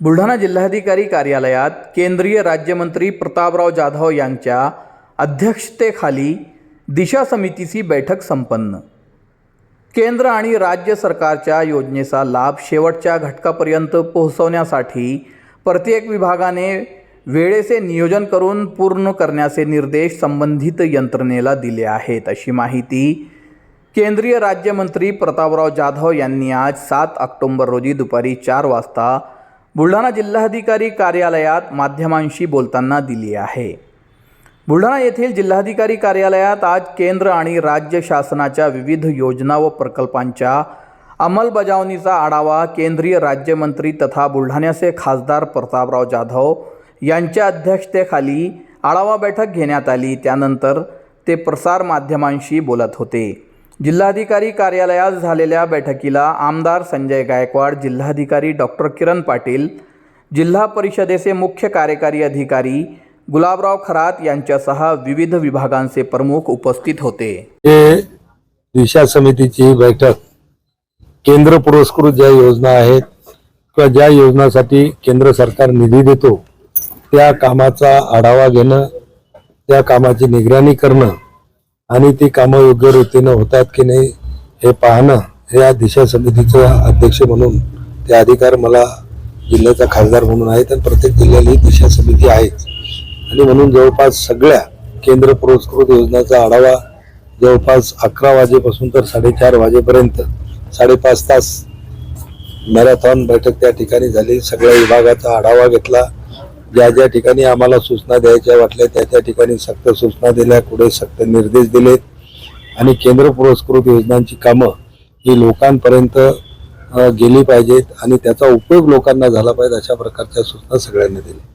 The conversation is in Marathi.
बुलढाणा जिल्हाधिकारी कार्यालयात केंद्रीय राज्यमंत्री प्रतापराव जाधव यांच्या अध्यक्षतेखाली दिशा समितीची बैठक संपन्न. केंद्र आणि राज्य सरकारच्या योजनेचा लाभ शेवटच्या घटकापर्यंत पोहोचवण्यासाठी प्रत्येक विभागाने वेळेचे नियोजन करून पूर्ण करण्याचे निर्देश संबंधित यंत्रणेला दिले आहेत अशी माहिती केंद्रीय राज्यमंत्री प्रतापराव जाधव यांनी आज सात ऑक्टोंबर रोजी दुपारी चार वाजता बुलढाणा जिल्हाधिकारी कार्यालयात माध्यमांशी बोलताना दिली आहे. बुलढाणा येथील जिल्हाधिकारी कार्यालयात आज केंद्र आणि राज्य शासनाच्या विविध योजना व प्रकल्पांच्या अंमलबजावणीचा आढावा केंद्रीय राज्यमंत्री तथा बुलढाण्याचे खासदार प्रतापराव जाधव यांच्या अध्यक्षतेखाली आढावा बैठक घेण्यात आली. त्यानंतर ते प्रसार माध्यमांशी बोलत होते. जिल्हाधिकारी कार्यालयात झालेल्या बैठकीला आमदार संजय गायकवाड जिल्हाधिकारी डॉक्टर किरण पाटील जिल्हा परिषदेचे मुख्य कार्यकारी अधिकारी गुलाबराव खरात यांच्यासह विविध विभागांचे प्रमुख उपस्थित होते. हे दिशा समितीची बैठक केंद्र पुरस्कृत ज्या योजना आहेत किंवा ज्या योजनासाठी केंद्र सरकार निधी देतो त्या कामाचा आढावा घेणं त्या कामाची निगराणी करणं आणि ती कामं योग्य रीतीनं होतात की नाही हे पाहणं हे या दिशा समितीचं अध्यक्ष म्हणून ते अधिकार मला जिल्ह्याचा खासदार म्हणून आहेत आणि प्रत्येक जिल्ह्याला ही दिशा समिती आहेच आणि म्हणून जवळपास सगळ्या केंद्र पुरस्कृत योजनेचा आढावा जवळपास अकरा वाजेपासून तर साडेचार वाजेपर्यंत साडेपाच तास मॅरेथॉन बैठक त्या ठिकाणी झाली. सगळ्या विभागाचा आढावा घेतला. ज्या ज्या ठिकाणी आम्हाला सूचना द्यायच्या वाटल्या त्या त्या ठिकाणी सक्त सूचना दिल्या पुढे सक्त निर्देश दिलेत आणि केंद्र पुरस्कृत योजनांची कामं ही लोकांपर्यंत गेली पाहिजेत आणि त्याचा उपयोग लोकांना झाला पाहिजे अशा प्रकारच्या सूचना सगळ्यांना दिल्या.